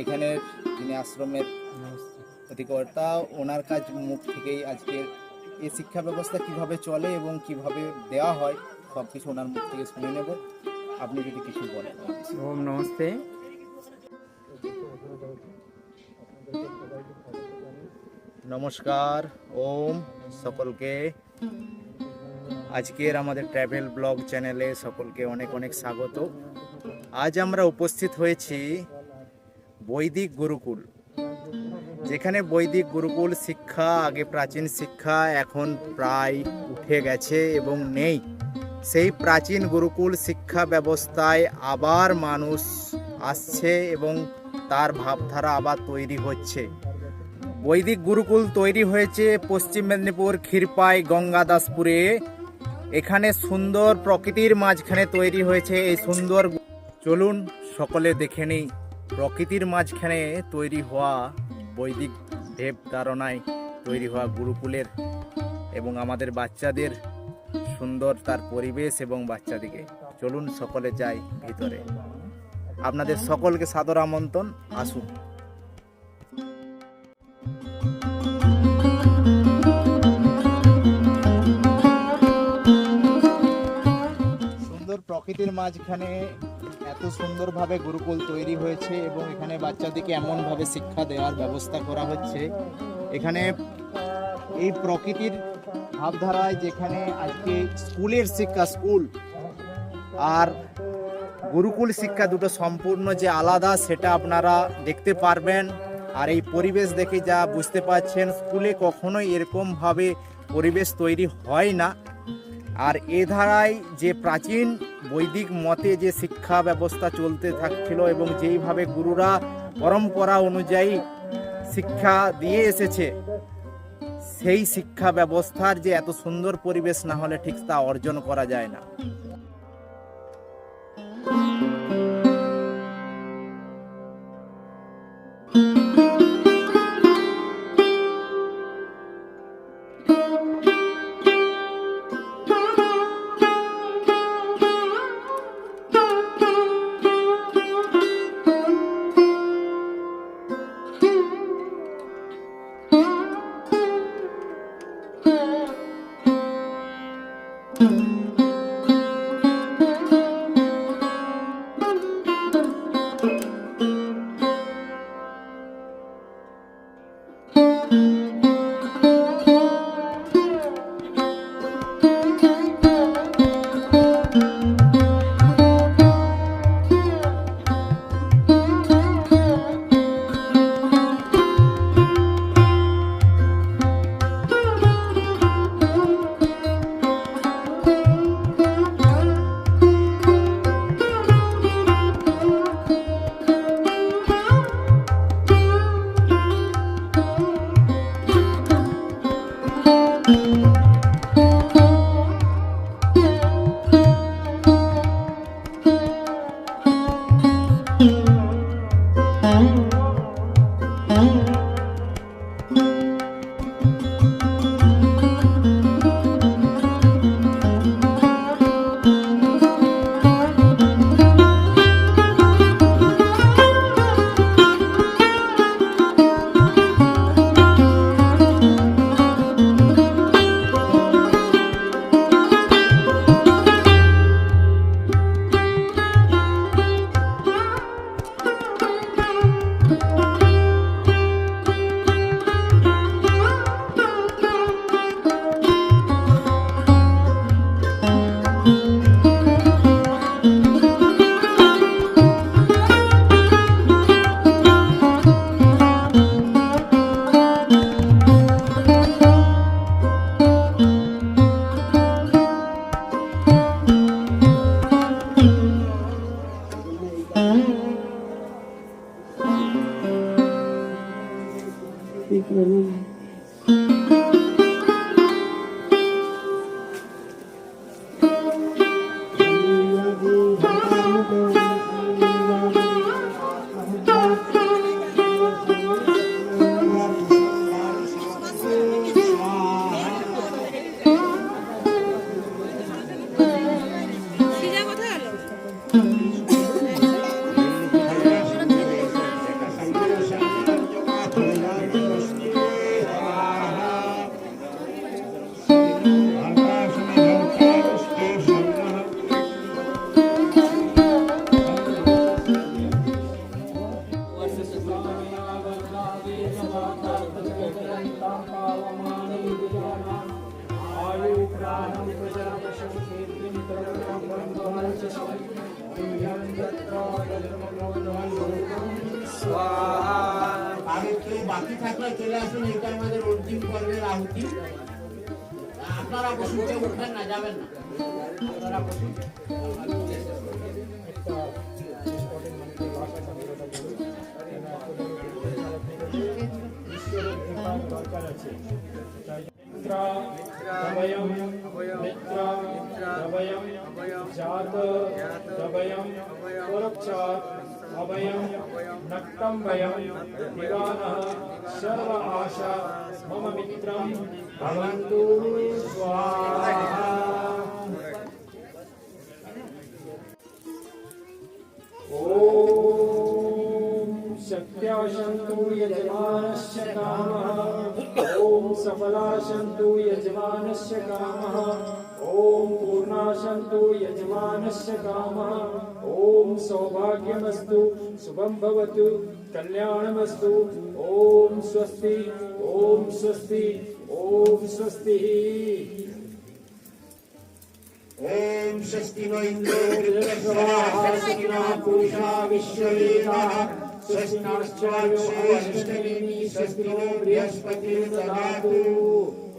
এখানের যিনি আশ্রমের অধিকর্তা ওনার কাজ মুখ থেকেই আজকের এই শিক্ষা ব্যবস্থা কীভাবে চলে এবং কীভাবে দেওয়া হয় সব কিছু ওনার মুখ থেকে শুনে নেব। আপনি যদি কিছু বলেন। ওম নমস্তে। নমস্কার ওম সকলকে। আজকের আমাদের ট্র্যাভেল ব্লগ চ্যানেলে সকলকে অনেক অনেক স্বাগত। আজ আমরা উপস্থিত হয়েছি বৈদিক গুরুকুল, যেখানে বৈদিক গুরুকুল শিক্ষা, আগে প্রাচীন শিক্ষা, এখন প্রায় উঠে গেছে এবং নেই। সেই প্রাচীন গুরুকুল শিক্ষা ব্যবস্থায় আবার মানুষ আসছে এবং তার ভাবধারা আবার তৈরি হচ্ছে। বৈদিক গুরুকুল তৈরি হয়েছে পশ্চিম মেদিনীপুর ক্ষীরপাই গঙ্গাদাসপুরে। এখানে সুন্দর প্রকৃতির মাঝখানে তৈরি হয়েছে এই সুন্দর চলুন সকলে দেখে নিই। প্রকৃতির মাঝখানে তৈরি হওয়া বৈদিক দেব ধারণায় তৈরি হওয়া গুরুকুলের এবং আমাদের বাচ্চাদের সুন্দর তার পরিবেশ এবং বাচ্চাদিকে। চলুন সকলে যাই ভিতরে। আপনাদের সকলকে সাদর আমন্ত্রণ। আসুন। প্রকৃতির মাঝখানে এত সুন্দরভাবে গুরুকুল তৈরি হয়েছে এবং এখানে বাচ্চাদেরকে এমনভাবে শিক্ষা দেওয়ার ব্যবস্থা করা হচ্ছে। এখানে এই প্রকৃতির ভাবধারায় যেখানে আজকে স্কুলের শিক্ষা, স্কুল আর গুরুকুল শিক্ষা দুটো সম্পূর্ণ যে আলাদা, সেটা আপনারা দেখতে পারবেন। আর এই পরিবেশ দেখে যা বুঝতে পারছেন স্কুলে কখনোই এরকমভাবে পরিবেশ তৈরি হয় না। আর এ ধারায় যে প্রাচীন বৈদিক মতে যে শিক্ষা ব্যবস্থা চলতে থাকছিল এবং যেইভাবে গুরুরা পরম্পরা অনুযায়ী শিক্ষা দিয়ে এসেছে, সেই শিক্ষা ব্যবস্থার যে এত সুন্দর পরিবেশ না হলে ঠিক তা অর্জন করা যায় না। Música अभयं नक्तं भयं निवानः सर्व आशा मम मित्रं भवन्तु स्वाहा। ॐ शक्त्याशन्तु यजमानस्य कामः। ॐ सफलाशन्तु यजमानस्य कामः ॐ पूर्णाशन्तु यजमानस्य कामः ॐ सौभाग्यमस्तु शुभं भवतु कल्याणमस्तु ॐ स्वस्ति ॐ स्वस्ति ॐ स्वस्तिः ॐ स्वस्ति नो इन्द्रो स्वस्ति विश्ववेदाः षष्ठाक्षायोष्टलिनी षष्टिनो बृहस्पति ददातु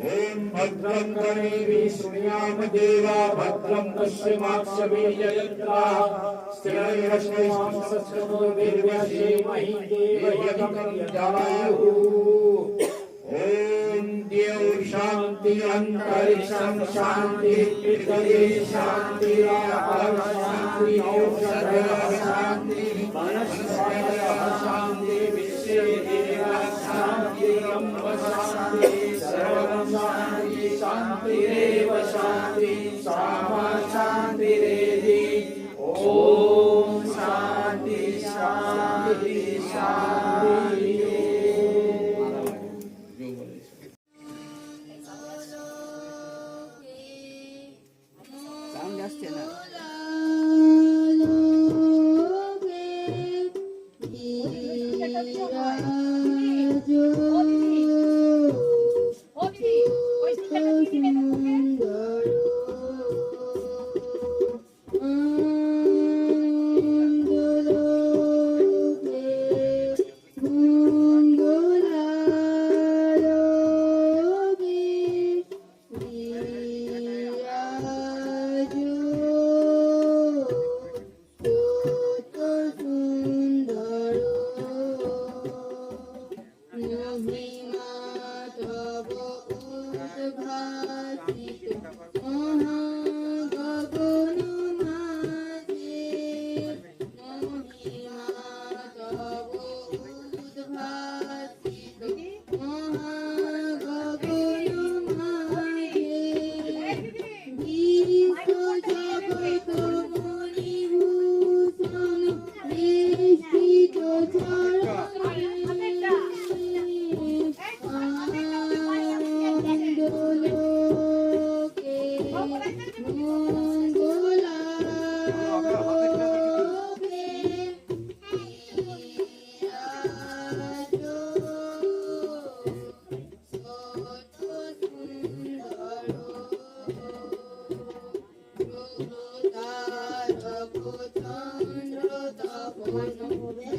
ॐ भद्रं देवा भद्रं पश्यमाक्षमेयत्राः स्थिरैरश्वमांसस्तमो वीर्यश्रीमहि देवयदिकं शान्तिरेव शान्ति सामा शान्तिरेधि ॐ शान्ति शान्ति शान्तिः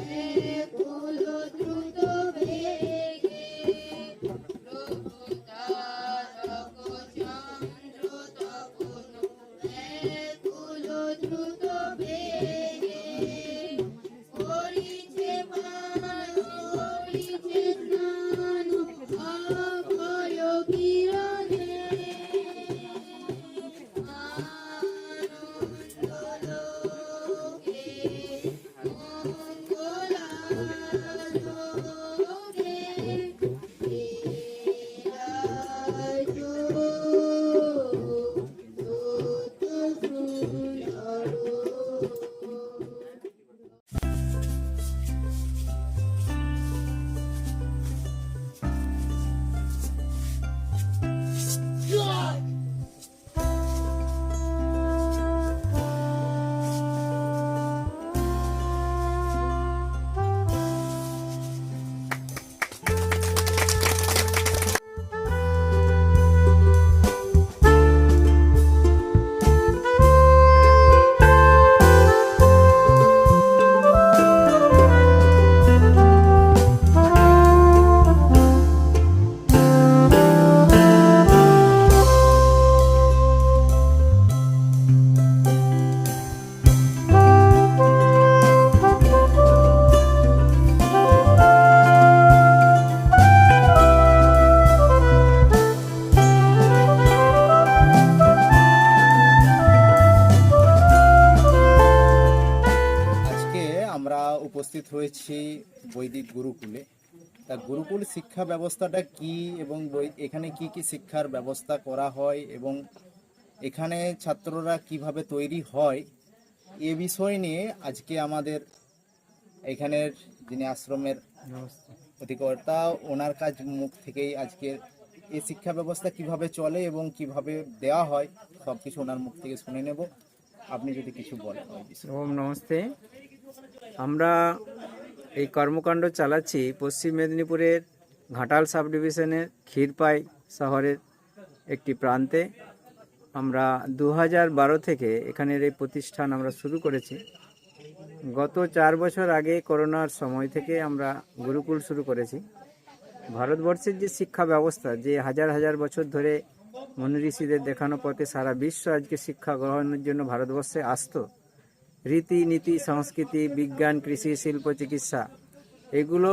Yeah. উপস্থিত বৈদিক গুরুকুলে। তা গুরুকুল শিক্ষা ব্যবস্থাটা কি এবং এখানে কি কি শিক্ষার ব্যবস্থা করা হয় এবং এখানে ছাত্ররা কীভাবে তৈরি হয় এ বিষয় নিয়ে আজকে আমাদের এখানের যিনি আশ্রমের অধিকর্তা ওনার কাজ মুখ থেকেই আজকের এই শিক্ষা ব্যবস্থা কীভাবে চলে এবং কীভাবে দেওয়া হয় সব কিছু ওনার মুখ থেকে শুনে নেব। আপনি যদি কিছু বলেন ওম নমস্তে। আমরা এই কর্মকাণ্ড চালাচ্ছি পশ্চিম মেদিনীপুরের ঘাটাল সাব ডিভিশনের ক্ষীরপাই শহরের একটি প্রান্তে। আমরা দু বারো থেকে এখানের এই প্রতিষ্ঠান আমরা শুরু করেছি। গত চার বছর আগে করোনার সময় থেকে আমরা গুরুকুল শুরু করেছি। ভারতবর্ষের যে শিক্ষা ব্যবস্থা, যে হাজার হাজার বছর ধরে মনীষীদের দেখানো পথে সারা বিশ্ব আজকে শিক্ষা গ্রহণের জন্য ভারতবর্ষে আসতো রীতি নীতি সংস্কৃতি, বিজ্ঞান, কৃষি, শিল্প, চিকিৎসা, এগুলো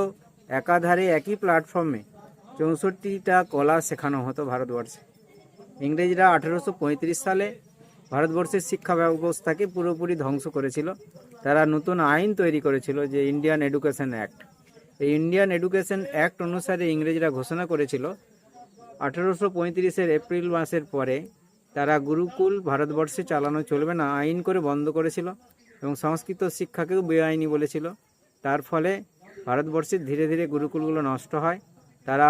একাধারে একই প্ল্যাটফর্মে চৌষট্টিটা কলা শেখানো হতো ভারতবর্ষে। ইংরেজরা আঠেরোশো সালে ভারতবর্ষের শিক্ষা ব্যবস্থাকে পুরোপুরি ধ্বংস করেছিল। তারা নতুন আইন তৈরি করেছিল যে ইন্ডিয়ান এডুকেশন অ্যাক্ট এই ইন্ডিয়ান এডুকেশন অ্যাক্ট অনুসারে ইংরেজরা ঘোষণা করেছিল, আঠেরোশো পঁয়ত্রিশের এপ্রিল মাসের পরে তারা গুরুকুল ভারতবর্ষে চালানো চলবে না, আইন করে বন্ধ করেছিল। এবং সংস্কৃত শিক্ষাকেও বেআইনি বলেছিল। তার ফলে ভারতবর্ষের ধীরে ধীরে গুরুকুলগুলো নষ্ট হয়। তারা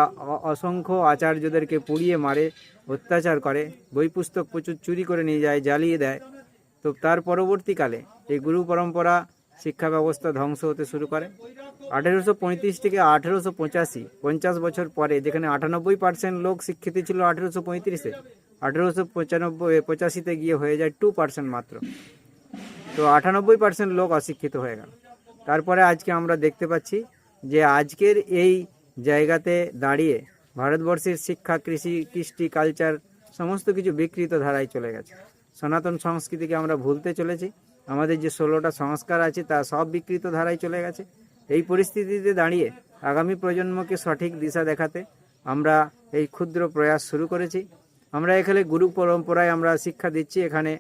অসংখ্য আচার্যদেরকে পুড়িয়ে মারে, অত্যাচার করে বই পুস্তক প্রচুর চুরি করে নিয়ে যায়, জ্বালিয়ে দেয়। তো তার পরবর্তীকালে এই গুরু পরম্পরা শিক্ষা ব্যবস্থা ধ্বংস হতে শুরু করে। আঠেরোশো পঁয়ত্রিশ থেকে আঠেরোশো পঁচাশি, পঞ্চাশ বছর পরে যেখানে আটানব্বই পার্সেন্ট লোক শিক্ষিত ছিল আঠেরোশো পঁয়ত্রিশে, আঠেরোশো পঁচানব্বই, পঁচাশিতে গিয়ে হয়ে যায় টু পার্সেন্ট মাত্র। তো আটানব্বই পার্সেন্ট লোক অশিক্ষিত হয়ে গেল। তারপরে আজকে আমরা দেখতে পাচ্ছি যে আজকের এই জায়গাতে দাঁড়িয়ে ভারতবর্ষের শিক্ষা, কৃষি, কৃষ্টি কালচার সমস্ত কিছু বিকৃত ধারায় চলে গেছে। সনাতন সংস্কৃতিকে আমরা ভুলতে চলেছি। আমাদের যে ষোলোটা সংস্কার আছে তা সব বিকৃত ধারায় চলে গেছে। এই পরিস্থিতিতে দাঁড়িয়ে আগামী প্রজন্মকে সঠিক দিশা দেখাতে আমরা এই ক্ষুদ্র প্রয়াস শুরু করেছি। আমরা এখানে গুরু পরম্পরায় আমরা শিক্ষা দিচ্ছি। এখানে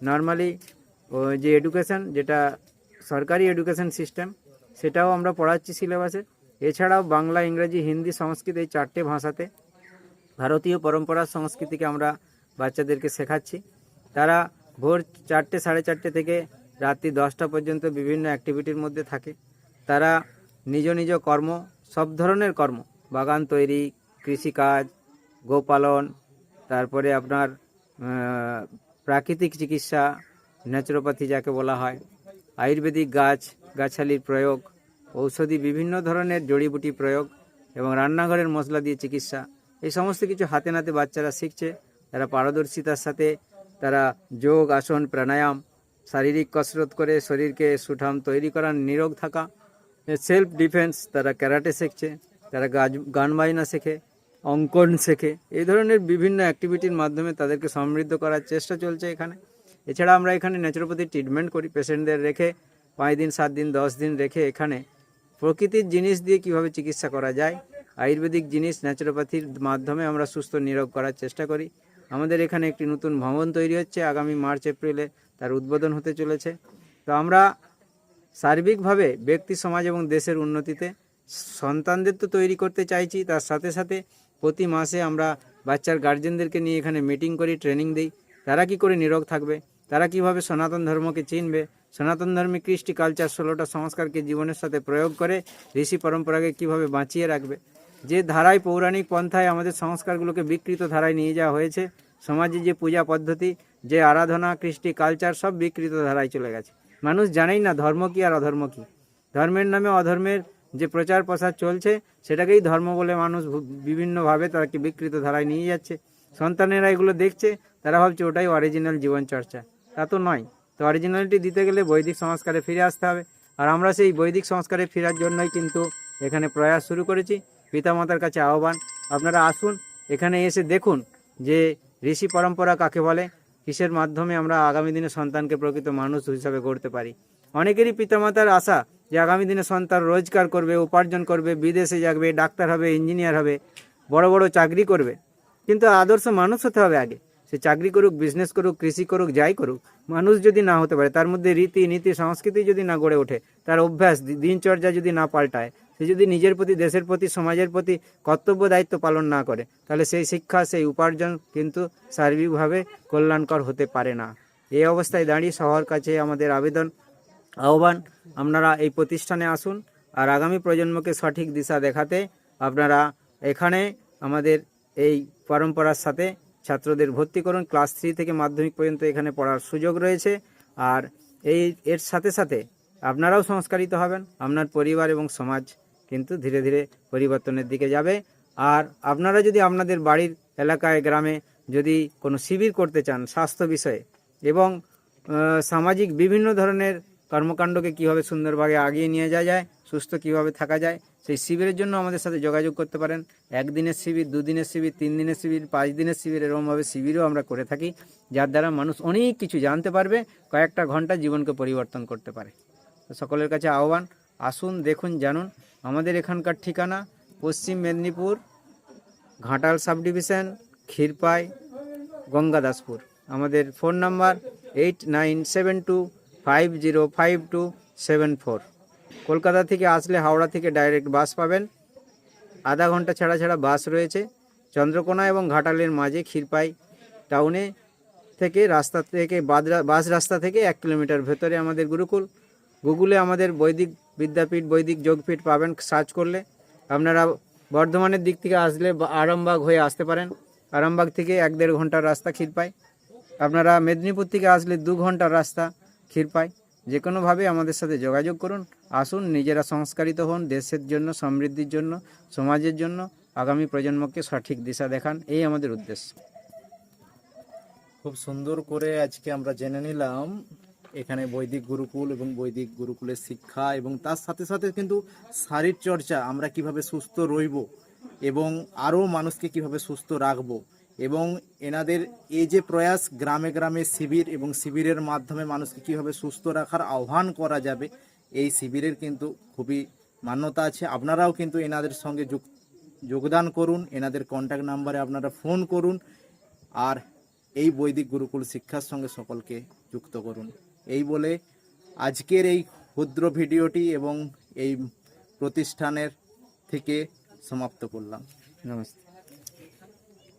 নর্মালি যে এডুকেশন যেটা সরকারি এডুকেশন সিস্টেম সেটাও আমরা পড়াচ্ছি সিলেবাসে এছাড়াও বাংলা, ইংরেজি, হিন্দি, সংস্কৃত এই চারটে ভাষাতে ভারতীয় পরম্পরা, সংস্কৃতিকে আমরা বাচ্চাদেরকে শেখাচ্ছি। তারা ভোর চারটে, সাড়ে চারটে থেকে রাত্রি দশটা পর্যন্ত বিভিন্ন অ্যাক্টিভিটির মধ্যে থাকে। তারা নিজ নিজ কর্ম, সব ধরনের কর্ম, বাগান তৈরি, কৃষিকাজ, গোপালন, তারপরে আপনার প্রাকৃতিক চিকিৎসা ন্যাচুরোপ্যাথি যাকে বলা হয়, আয়ুর্বেদিক গাছ, গাছালির প্রয়োগ, ঔষধি বিভিন্ন ধরনের জড়িবুটি প্রয়োগ এবং রান্নাঘরের মশলা দিয়ে চিকিৎসা, এই সমস্ত কিছু হাতে নাতে বাচ্চারা শিখছে। তারা পারদর্শিতার সাথে তারা যোগ, আসন, প্রাণায়াম, শারীরিক কসরত করে শরীরকে সুঠাম তৈরি করার নিরোগ থাকা সেলফ ডিফেন্স তারা ক্যারাটে শিখছে, তারা গাছ গান বাজনা শেখে, অঙ্কন শেখে, এই ধরনের বিভিন্ন অ্যাক্টিভিটির মাধ্যমে তাদেরকে সমৃদ্ধ করার চেষ্টা চলছে এখানে। এছাড়া আমরা এখানে ন্যাচুরোপ্যাথি ট্রিটমেন্ট করি পেশেন্টদের রেখে, পাঁচ দিন, সাত দিন, দশ দিন রেখে এখানে প্রকৃতির জিনিস দিয়ে কীভাবে চিকিৎসা করা যায়, আয়ুর্বেদিক জিনিস ন্যাচুরোপ্যাথির মাধ্যমে আমরা সুস্থ নিরোগ করার চেষ্টা করি। আমাদের এখানে একটি নতুন ভবন তৈরি হচ্ছে, আগামী মার্চ, এপ্রিলে তার উদ্বোধন হতে চলেছে। তো আমরা সার্বিকভাবে ব্যক্তি, সমাজ এবং দেশের উন্নতিতে সন্তানদের তো তৈরি করতে চাইছি, তার সাথে সাথে প্রতি মাসে আমরা বাচ্চার গার্জেনদেরকে নিয়ে এখানে মিটিং করি ট্রেনিং দিই। তারা কি করে নিরোগ থাকবে? তারা কীভাবে সনাতন ধর্মকে চিনবে? সনাতন ধর্মে কৃষ্টি কালচার ষোলোটা সংস্কারকে জীবনের সাথে প্রয়োগ করে ঋষি পরম্পরাকে কীভাবে বাঁচিয়ে রাখবে? যে ধারায় পৌরাণিক পন্থায় আমাদের সংস্কারগুলোকে বিকৃত ধারায় নিয়ে যাওয়া হয়েছে, সমাজে যে পূজা পদ্ধতি, যে আরাধনা, কৃষ্টি কালচার সব বিকৃত ধারায় চলে গেছে। মানুষ জানেই না ধর্ম কি আর অধর্ম কি। ধর্মের নামে অধর্মের যে প্রচার প্রসার চলছে, সেটাকেই ধর্ম বলে মানুষ বিভিন্নভাবে তাকে বিকৃত ধারায় নিয়ে যাচ্ছে। সন্তানেরা এগুলো দেখছে তারা ভাবছে ওটাই অরিজিনাল জীবন চর্চা তা তো নয়। তো অরিজিনালিটি দিতে গেলে বৈদিক সংস্কারে ফিরে আসতে হবে। আর আমরা সেই বৈদিক সংস্কারে ফেরার জন্যই কিন্তু এখানে প্রয়াস শুরু করেছি। পিতামাতার কাছে আহ্বান। আপনারা আসুন, এখানে এসে দেখুন যে ঋষি পরম্পরা কাকে বলে, কিসের মাধ্যমে আমরা আগামী দিনে সন্তানকে প্রকৃত মানুষ হিসাবে গড়তে পারি। অনেকেরই পিতামাতার আশা যে আগামী দিনে সন্তান রোজগার করবে, উপার্জন করবে, বিদেশে যাবে, ডাক্তার হবে, ইঞ্জিনিয়ার হবে, বড় বড় চাকরি করবে। কিন্তু আদর্শ মানুষ হতে হবে আগে। সে চাকরি করুক বিজনেস করুক, কৃষি করুক, যাই করুক, মানুষ যদি না হতে পারে, তার মধ্যে রীতি, নীতি, সংস্কৃতি যদি না গড়ে ওঠে, তার অভ্যাস দিনচর্যা যদি না পাল্টায়, সে যদি নিজের প্রতি, দেশের প্রতি, সমাজের প্রতি কর্তব্য, দায়িত্ব পালন না করে, তাহলে সেই শিক্ষা, সেই উপার্জন কিন্তু সার্বিকভাবে কল্যাণকর হতে পারে না। এই অবস্থায় দাঁড়িয়ে সবার কাছে আমাদের আবেদন, আহ্বান, আপনারা এই প্রতিষ্ঠানে আসুন আর আগামী প্রজন্মকে সঠিক দিশা দেখাতে আপনারা এখানে আমাদের এই পরম্পরার সাথে ছাত্রদের ভর্তি করুন। ক্লাস থ্রি থেকে মাধ্যমিক পর্যন্ত এখানে পড়ার সুযোগ রয়েছে। আর এই এর সাথে সাথে আপনারাও সংস্কারিত হবেন। আপনার পরিবার এবং সমাজ কিন্তু ধীরে ধীরে পরিবর্তনের দিকে যাবে। আর আপনারা যদি আপনাদের বাড়ির এলাকায়, গ্রামে যদি কোনো শিবির করতে চান স্বাস্থ্য বিষয়ে এবং সামাজিক বিভিন্ন ধরনের কর্মকাণ্ডকে কীভাবে সুন্দরভাবে আগিয়ে নিয়ে যাওয়া যায়, সুস্থ কীভাবে থাকা যায়, সেই শিবিরের জন্য আমাদের সাথে যোগাযোগ করতে পারেন। একদিনের শিবির, দুদিনের শিবির তিন দিনের শিবির পাঁচ দিনের শিবির, এরকমভাবে শিবিরও আমরা করে থাকি, যার দ্বারা মানুষ অনেক কিছু জানতে পারবে, কয়েকটা ঘণ্টা জীবনকে পরিবর্তন করতে পারে। সকলের কাছে আহ্বান, আসুন, দেখুন, জানুন। আমাদের এখানকার ঠিকানা, পশ্চিম মেদিনীপুর, ঘাটাল সাব ডিভিশন ক্ষীরপাই, গঙ্গাদাসপুর। আমাদের phone number, eight nine seven two five zero five two seven four Kolkata থেকে আসলে হাওড়া থেকে ডাইরেক্ট বাস পাবেন। আধা ঘণ্টা ছাড়া ছাড়া বাস রয়েছে। চন্দ্রকোনা এবং ঘাটালের মাঝে ক্ষীরপাই টাউনে থেকে রাস্তা থেকে বাস রাস্তা থেকে এক কিলোমিটার ভেতরে আমাদের গুরুকুল। গুগলে আমাদের বৈদিক বিদ্যাপীঠ, বৈদিক যোগপীঠ পাবেন সার্চ করলে। আপনারা বর্ধমানের দিক থেকে আসলে আরামবাগ হয়ে আসতে পারেন। আরামবাগ থেকে এক দেড় ঘণ্টার রাস্তা ক্ষীরপাই। আপনারা মেদিনীপুর থেকে আসলে দু ঘণ্টার রাস্তা। ক্ষীরপাই যে কোনোভাবে আমাদের সাথে যোগাযোগ করুন, আসুন, নিজেরা সংস্কারিত হন, দেশের জন্য, সমৃদ্ধির জন্য, সমাজের জন্য, আগামী প্রজন্মকে সঠিক দিশা দেখান, এই আমাদের উদ্দেশ্য। খুব সুন্দর করে আজকে আমরা জেনে নিলাম এখানে বৈদিক গুরুকুল এবং বৈদিক গুরুকুলের শিক্ষা এবং তার সাথে সাথে কিন্তু শারীর চর্চা আমরা কীভাবে সুস্থ রইব এবং আরও মানুষকে কীভাবে সুস্থ রাখব এবং এনাদের এই যে প্রয়াস গ্রামে গ্রামে শিবির এবং শিবিরের মাধ্যমে মানুষকে কীভাবে সুস্থ রাখার আহ্বান করা যাবে, এই শিবিরের কিন্তু খুবই মান্যতা আছে। আপনারাও কিন্তু এনাদের সঙ্গে যোগদান করুন, এনাদের কন্ট্যাক্ট নাম্বারে আপনারা ফোন করুন, আর এই বৈদিক গুরুকুল শিক্ষার সঙ্গে সকলকে যুক্ত করুন। এই বলে আজকের এই ক্ষুদ্র ভিডিওটি এবং এই প্রতিষ্ঠানের থেকে সমাপ্ত করলাম। নমস্তে।